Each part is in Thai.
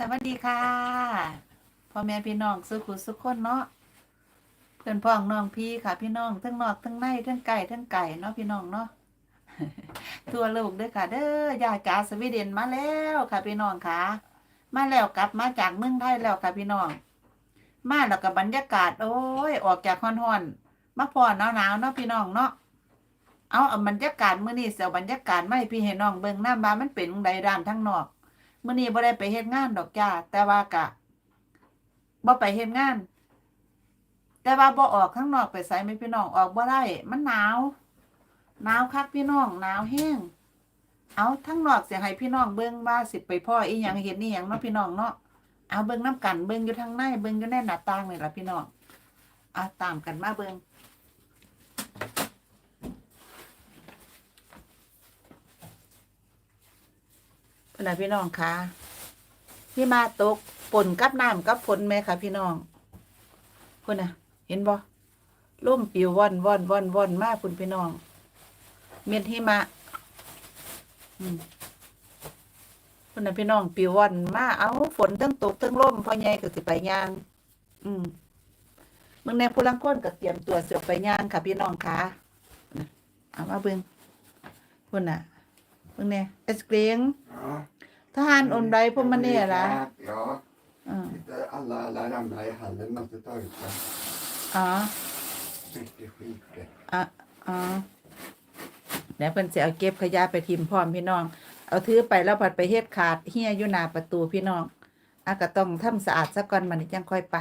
สวัสดีค่ะพ่อแม่พี่น้องสุขุสุขคนเนาะเพื่อนพ้องน้องพี่ค่ะ พี่น้องทั้งนอกทั้งในทั้งไก่ทั้งไก่เนาะพี่น้องเนาะทั่วโลกด้อค่ะ เด้อยาจ๋าสวีเดนมาแล้วค่ะ พี่น้องค่ะ มาแล้วกลับมาจากเมืองไทยแล้วค่ะพี่น้อง มาแล้วกับบรรยากาศ โอ้ย ออกจากฮ้อนๆมาพอหนาวๆเนาะพี่น้องเนาะเอาเอาบรรยากาศมื้อนี้เสียวบรรยากาศไม่พี่ให้น้องเบิ่งหน้ำบามันเป็นจั่งใดด้านทั้งนอก มื่อนี้บ่ได้ไปเฮ็ดงานดอกจ้าแต่ว่ากะบ่ไปเฮ็ดงาน แต่ว่าบ่ออกข้างนอกไปไสไม่พี่น้องออกบ่ได้มันหนาวหนาวคักพี่น้องหนาวแห้งเอาทั้งนอกเสิให้พี่น้องเบิ่งว่าสิไปพ่ออีหยังเฮ็ดนี่หยังเนาะพี่น้องเนาะเอาเบิ่งน้ำกันเบิ่งอยู่ทางในเบิ่งอยู่ในหน้าต่างนี่ล่ะพี่น้องเอาตามกันมาเบิ่ง พิ่นะพี่น้องคะพี่มาตกฝนกับน้ำกับฝนแม่ค่ะพี่น้องเพิ่นน่ะเห็นบ่ล่มปิวว่อนว่อนว่อนว่อนมากคุณพี่น้อง เม็ดหิมะคุณน่ะพี่น้องปิวว่อนมาเอาฝนทั้งตกทั้งล่มพ่อใหญ่ก็สิไปย่าง อืมมึงแน่ผู้ลังคนก็เตรียมตัวเสือไปย่างค่ะพี่น้องคะเอามาเบิ่งคุณน่ะมึงแน่เอสเกรียง Ja. ทหารอนใดพวกมันเนี่ยล่ะ Ja, อืม inte alla, alla ramlar i hallen, måste ta ut dem. อ๋อ Mycket skit det. อะอ๋อเดี๋ยวเพิ่นสิเอาเก็บขยะไปทิมพร้อมพี่น้อง เอาถือไปแล้วผัดไปเฮ็ดขาดเฮียอยู่หน้าประตูพี่น้องอะก็ต้องทำสะอาดซะก่อนมันจังค่อยไป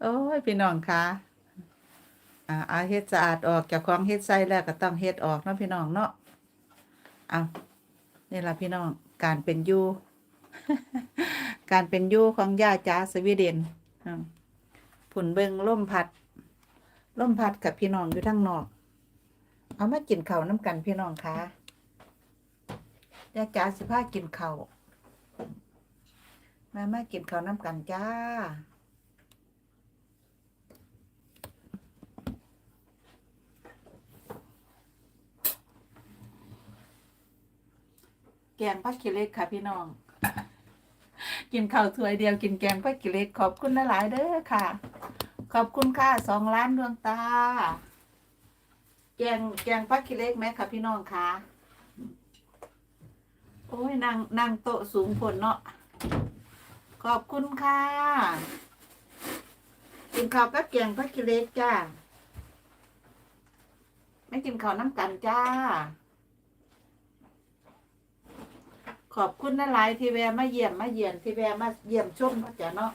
โอ้ยพี่น้องคะอ่าเอาเฮ็ดสะอาดออกจากของเฮ็ดใส่แล้วก็ต้องเฮ็ดออกเนาะพี่น้องเนาะ เอานี่ละพี่น้อง การเป็นยู่การเป็นยู่ของย่าจ๋าสวีเดนผุนเบิงล่มพัดล่มพัดกับพี่น้องอยู่ทั้งนอก เอามากินเข้าน้ำกันพี่น้องคะย่าจ๋าสิพากินเข้ามามากินเข้าน้ำกันจ้า แกงพักกิเล็กค่ะพี่น้อง กินข้าวถ้วยเดียวกินแกงพักกิเล็กขอบคุณหลายๆเด้อค่ะ ขอบคุณค่ะสองล้านดวงตา แกงแกงพักกิเล็กไหมค่ะพี่น้องคะโอ้ยนั่งนั่งโต๊ะสูงผลเนาะขอบคุณค่ะ กินข้าวกับแกงพักกิเล็กจ้าไม่กินข้าวน้ำกันจ้า ขอบคุณนะหลายที่แวะมาเยี่ยมมาเยียนที่แวะมาเยี่ยมชมเขาจะเนาะ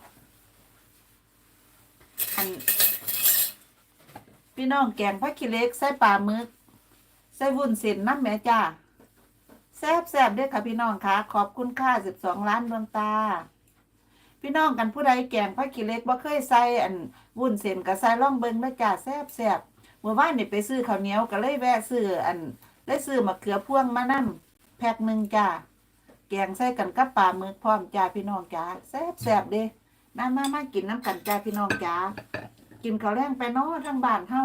อันพี่น้องแกงผักขี้เล็กใส่ปลาหมึกใส่วุ้นเส้นน้ำแม่จ้าแซ่บแซ่บเด้วยค่ะพี่น้องค่ะขอบคุณค่าสิบสองล้านดวงตา พี่น้องกันผู้ใดแกงผักขี้เล็กบ่เคยใส่อันวุ้นเส้นก็ใส่ล่องเบิงนะจ้าแซ่บแซ่บเมื่อวานนี่ไปซื้อข้าวเหนียวก็เลยแวะซื้ออันได้ซื้อมะเขือพวงมานั่นแพ็คหนึ่งจ้า กงใส่กันกับปลาหมึกพร้อมจ้าพี่น้องจ้าแซ่บแซ่บๆเด้มามามากินน้ำกันจ้าพี่น้องจ้ากินข้าวแรงไปเนาะทั้งบ้านเฮา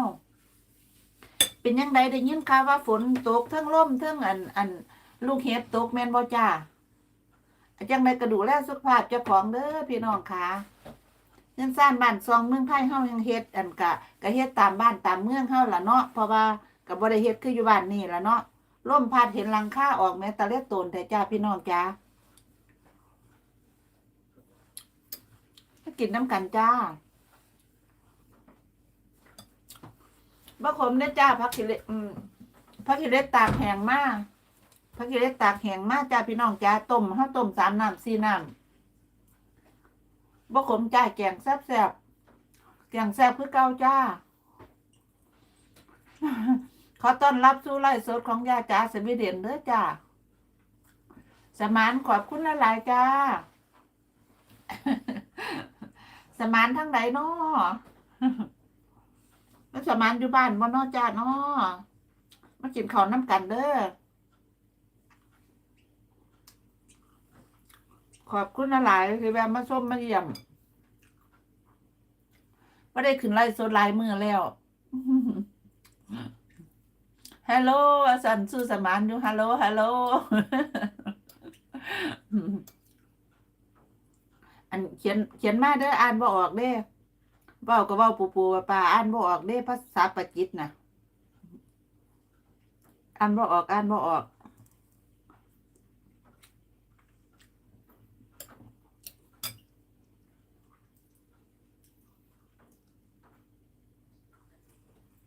เป็นยังไงได้ยินข่าวว่าฝนตกเทั้งล่มเทั้งอันอันลูกเห็บตกแม่นบ่จ้าจังไดก็ดูแลสุขภาพเจ้าของเด้อพี่น้องค่ะเงินซ่านบ้านซองเมืองไทยเฮายังเฮ็ดอันกะก็เฮ็ดตามบ้านตามเมืองเฮาล่ะเนาะเพราะว่าก็บ่ได้เฮ็ดคืออยู่บ้านนี่ล่ะเนาะ ร่มพัดเห็นหลังค่าออกแม้ตะเล็ดโตนแต่จ้าพี่น้องจ้ากินน้ำกันจ้าบะขมเนี่ยจ้าพักกิเลสอืมพักกิเลสตากแหงมากพักกิเลสตากแหงมากจ้าพี่น้องจ้าต้มข้าวต้มสามน้ำสี่น้ำบะขมจ้าแกงแซ่บแซ่บแกงแซ่บคือเก่าจ้า ขอต้อนรับสู่ไลฟ์สดของยาจ๋าสวีเดนเด้อจ้าสมานขอบคุณหลายๆจ้า สมานทั้งใดเนาะแล้วสมานอยู่บ้านบ่นาะจ้านาะมากินข้าวน้ำกันเด้อขอบคุณหลายๆที่แวะมาชมมาเยี่ยมไม่ได้ขึ้นไลฟ์สดหลายมือแล้ว ฮัลโหลอาสันสู้สมานอยู่ฮัลโหลฮัลโหลอันเขียนเขียนมาเด้ออ่านบ่ออกเด้เว้าก็เว้าปูปูปลาปลาอ่านบ่ออกเด้ภาษาปาจิตน่ะอ่านบ่ออกอ่านบ่ออก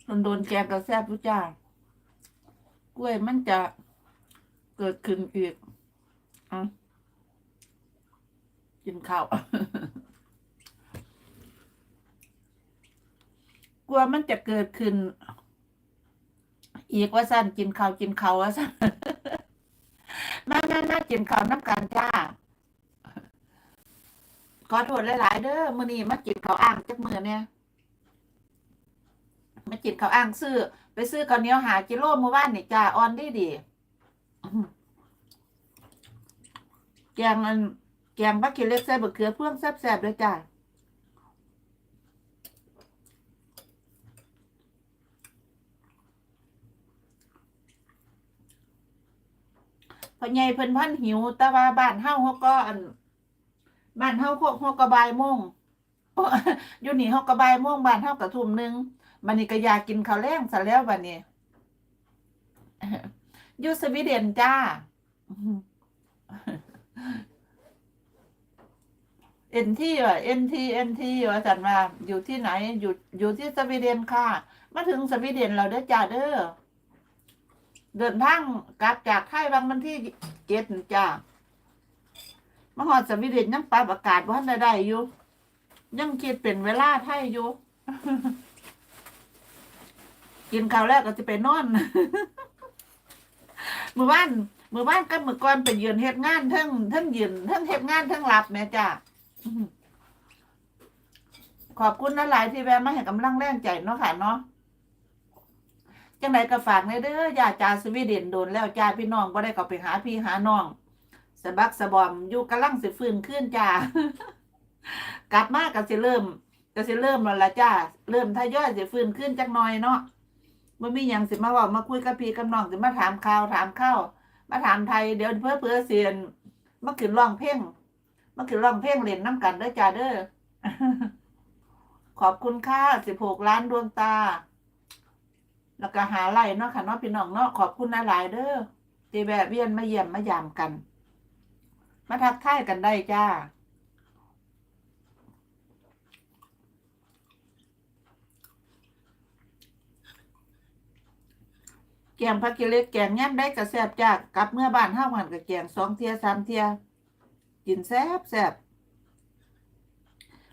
โดนโดนแกงกระแซบทุกจ้า กล้วยมันจะเกิดขึ้นอีกอะกินข้าวกลัวมันจะเกิดขึ้น อีกว่าสั้นกินข้าวกินข้าวว่าสั้นมามามากินข้าวน้ำกันจ้าขอโทษหลาย ๆ เด้อมื้อนี้มากินข้าวอ่างจักมื้อเนี่ย มากินข้าวอ่างซื้อ ไปซื้อข้าวเหนียวหากิโลเมื่อวานนี่จ้าออนดีดีแกงอันแกงบักกิเล็กใส่บะเขือเพื่องแซ่บๆเลยจ้าพ่อใหญ่เพิ่นพันหิว แต่ว่าบ้านเฮาเฮาก็อันบ้านเฮาพวกเฮาก็บ่ายโมงโอ้อยู่นี่เฮาก็บ่ายโมงบ้านเฮาก็ทุ่มหนึง บันนี้ก็อยากกินข้าวแรงซะแล้วบันนี้อยู่สวีเดนจ้าเอ็นที่ว่ะเอ็นทีเอ็นทีว่าจันว่าอยู่ที่ไหน อยู่อยู่ที่สวีเดนค่ะ มาถึงสวีเดนเราเด้อจ้าเด้อเดินทางกลับจากไทยบางวันที่เจ็ดจ้ามหอดสวีเดนยังปรับอากาศว่าได้ได้อยู่ ยังคิดเป็นเวลาไทยอยู่ กินข้าวแล้วก็จะไปนอนมือบ้านมือบ้านกับมือก่อนไปยืนเฮ็ดงานทั้งทั้งยืนทั้งเฮ็ดงานทั้งหลับแม่จ้าขอบคุณนะหลายที่แวะมาให้กำลังแรงใจเนาะค่ะเนาะจังไดก็ฝากในเด้อย่าจาสวีเดนโดนแล้วจ้าพี่น้องบ่ได้ก็ไปหาพี่หาน้องสะบักสะบอมอยู่กำลังสิฟื้นขึ้นจ้ากลับมาก็สิเริ่มก็สิเริ่มแล้วล่ะจ้าเริ่มทยอยสิฟื้นขึ้นจักหน่อยเนาะ บ่มีหยังสิมาเว้ามาคุยกับพี่กับน้องสิมาถามข่าวถามข้าวมาถามไทยเดี๋ยวเพื่อเพื่อเสียนมาขึ้นร้องเพลงมาขึ้นร้องเพลงเล่นน้ำกันเด้อจ้าเด้อขอบคุณค่ะ16ล้านดวงตา แล้วก็หาไล่เนาะค่ะเนาะพี่น้องเนาะขอบคุณหลายๆเด้อที่แวะเวียนมาเยี่ยมมา ยามกัน มาทักทายกันได้จ้า แกงผักกิเล็กแกงย่ำได้กระแซบจากกลับเมื่อบ้านเฮาหันกับแกงสองเทียสามเทียกินแซบแซบ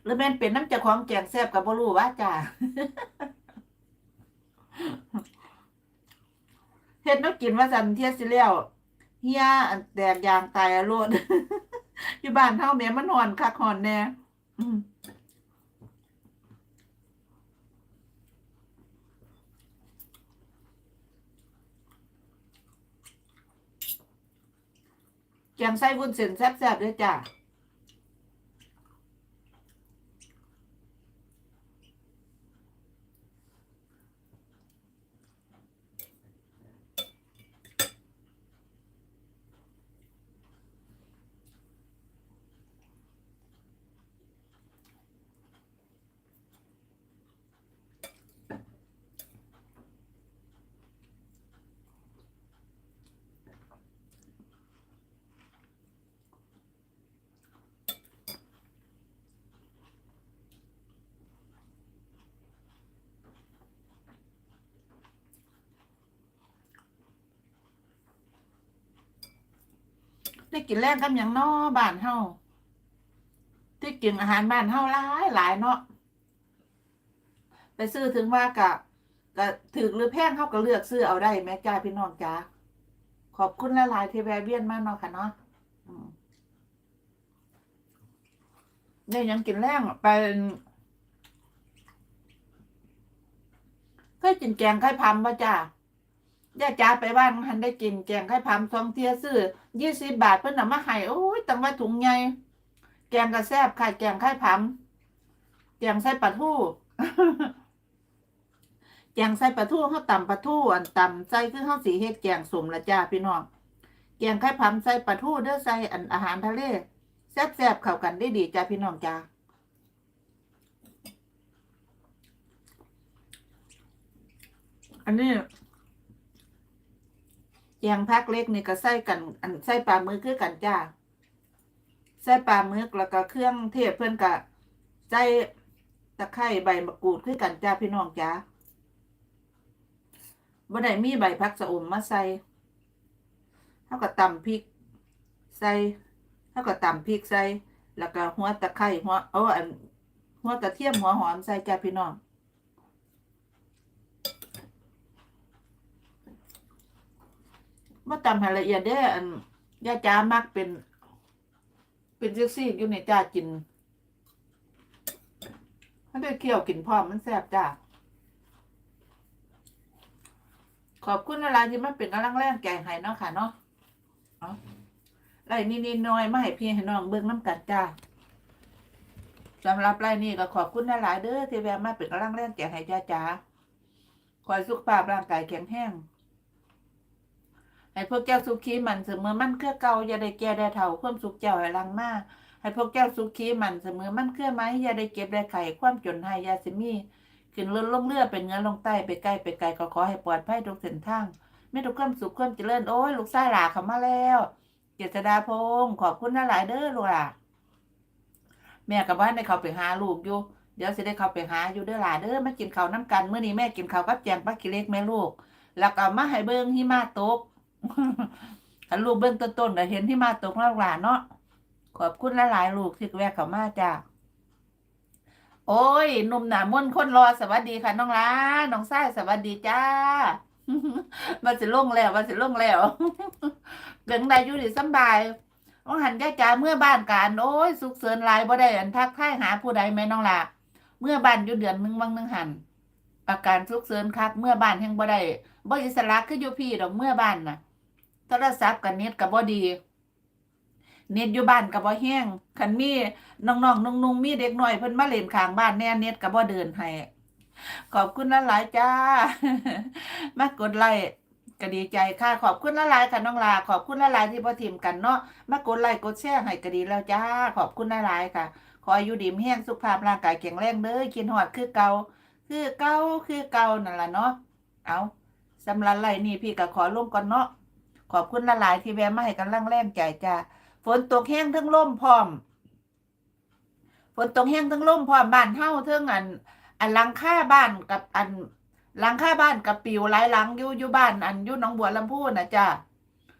หรือแม่นเป็นน้ำจ้าของแกงแซบกับบ่รู้ว่าจ้าเฮ็ดน้กินว่าสันเทียสิแล้วเฮียอันแตกยางตายอะโลดอยู่บ้านเฮาแม่มันหอนคักหอนแน่ แกงไส้วุ้นเส้นแซ่บๆด้วยจ้ะ ได้กินแรงกับอย่างน้อบ้านเฮาที่กินอาหารบ้านเฮาหลายหลายเนาะไปซื้อถึงว่ากะกะถือหรือแพงเฮาก็เลือกซื้อเอาได้แม่จ้าพี่น้องจ้าขอบคุณหลายๆที่แวะเวียนมาเนาะค่ะเนาะอืมได้ยังกินแรงเป็นเคยกินแกงไข่พำป่ะจ้า ย่าจ้าไปบ้านหันได้กินแกงไข่พำทองเทียซื้อยี่สิบบาทเพิ่นเอามาให้โอ้ยตั้งว่าถุงใหญ่แกงกระแซบค่ะแกงไข่พำแกงใส่ปลาทูแกงใส่ปลาทูเฮาตำปลาทูอันตำใส่คือเฮาสีเฮ็ดแกงสมละจ้าพี่น้องแกงไข่ผำใส่ปลาทูเด้อใส่อันอาหารทะเลแซบๆเข้ากันได้ดีจ้าพี่น้องจ้าอันนี้ แกงพักเล็กนี่ก็ใส่กันอันใส่ปลามึกคือกันจ้าใส่ปลามึกแล้วก็เครื่องเทศเพื่อนก็ใส่ตะไคร้ใบมะกรูดคือกันจ้าพี่น้องจ้าบ่ได้มีใบพักสะอมมาใส่เท่ากับตำพริก ใส่เท่ากับตำพริกใส่แล้วก็หัวตะไคร้หัวเอาอันหัวกระเทียมหัวหอมใส่จ้าพี่น้อง มาตำให้ละเอียดเด้อันย่าจ้ามักเป็น เป็นซิซี่อยู่ในจ้ากินมันได้เคี่ยวกินพร้อมมันแซ่บจ้าขอบคุณอะไรที่มาเป็นกำลังแรงแกงให้เนาะค่ะเนาะอาไล่นี่นี่น้อยมาให้พี่ให้น้องเบิ่งน้ำกันจ้าสำหรับไล่นี่ก็ขอบคุณหลายเด้อที่แวะมาเป็นกำลังแรงแกงให้จ้าจ้าขอให้สุขภาพร่างกายแข็งแรง ให้พวกเจ้าสุขีมันเสมอมันเครือเก่าอย่าได้แก่ได้เฒ่าความสุขเจ้าให้ลังมาให้พวกเจ้าสุขีมันเสมอมันเครือไม้อย่าได้เก็บได้ไข่ความจนให้ยาสิมีขึ้นรถลงเรือเป็นเงินลงใต้ไปใกล้ไปไกลก็ขอให้ปลอดภัยทุกเส้นทางไม่ทุกความสุขความเจริญโอ้ยลูกชายหลาเขามาแล้วเจษดาพงศ์ขอบคุณนะหลายเด้อลูกหล่ะแม่กับบ้านได้เขาไปหาลูกอยู่เดี๋ยวสิได้เขาไปหาอยู่เด้อหล่ะเด้อมากินข้าวน้ำกันเมื่อนี้แม่กินข้าวกับแจงปลากิเล็กแม่ลูก แล้วก็มาให้เบิ้งหิมะตก ถ้าลูกเบิ้องต้นๆก็เห็นหิมะตกแล้วหล่ะเนาะขอบคุณหลายๆลูกที่แวะเข้ามาจ้าโอ้ยหนุ่มหนามนต์คนรอสวัสดีค่ะน้องล้าน้องไส้สวัสดีจ้ามาสิลงแล้วมาสิลงแล้วเกิงได้อยู่ดีสบายน้องหันย่าจ๋าเมื่อบ้านการโอ้ยสุขเสริญลายบ่ได้อันทักทายหาผู้ใดไหมน้องล่ะเมื่อบ้านอยู่เดือนหนึงบางหนึงหันอาการสุขเสริญคักเมื่อบ้านแห่งบ่ได้บ่อิสระคืออยู่พี่ดอกเมื่อบ้านน่ะ โทรศัพท์กับเน็ตก็บ่ดีเน็ตอยู่บ้านก็บ่แห้งคันมีน้องๆนุ่งๆมีเด็กน้อยเพิ่นมาเล่นข้างบ้านแน่เน็ตก็บ่เดินให้ขอบคุณหลายจ้า มากดไลค์ก็ดีใจค่ะ ขอบคุณหลายค่ะน้องลา ขอบคุณหลายที่บ่ทิมกันเนาะมากดไลค์กดแชร์ให้ก็ดีแล้วจ้า ขอบคุณหลายค่ะ ขออายุดีมีแห้งสุขภาพร่างกายแข็งแรงเด้อกินฮอดคือเกาคือเกาคือเกานั่นแหละเนาะเอาสำหรับไลนี่พี่ก็ขอลงก่อนเนาะ ขอบคุณหลายๆที่แวะมาให้กำลังแรงใจจ้าฝนตกแห้งทั้งลมพร้อม ฝนตกแห้งทั้งลมพร้อมบ้านเฮาเทิงอัน อันลังคาบ้านกับอันลังคาบ้านกับปิวหลายหลังอยู่อยู่บ้านอันอยู่หนองบัวลำพูนะจ้ะ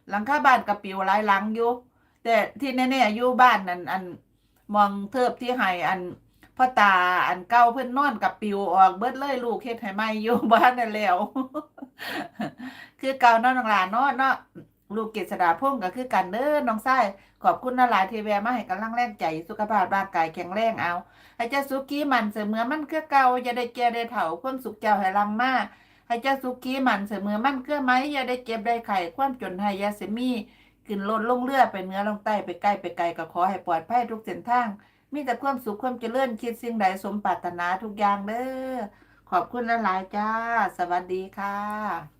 หลังคาบ้านกับปิวหลายหลังอยู่แต่ที่แน่ๆอยู่บ้านนั่นอันมองเทิบที่ให้อัน พ่อตาอันเก่าเพิ่นนอนกับปิวออกเบิดเลยลูกเฮ็ดให้ใหม่อยู่บ้านนั่นแล้วคือเก่าน้องหลานเนาะเนาะลูกเกษดาพงศ์ก็คือกันเด้อน้องไส้ขอบคุณนะหลายทีแวมาให้กำลังแรงใจสุขภาพร่างกายแข็งแรงเอาให้เจ้าสุกี้มันเสมอมันเครือเก่าอย่าได้แก่ได้เฒ่าความสุขเจ้าให้ลังมาให้เจ้าสุกี้มันเสมอมันเครือไหมอย่าได้เก็บได้ไข่ความจนให้ยาเสมีขึ้นลดลงเรือดไปเนื้อลงใต้ไปใกล้ไปไกลก็ขอให้ปลอดภัยทุกเส้นทาง มีแต่ความสุขความเจริญคิดสิ่งใดสมปรารถนาทุกอย่างเด้อขอบคุณหลายๆจ้า สวัสดีค่ะ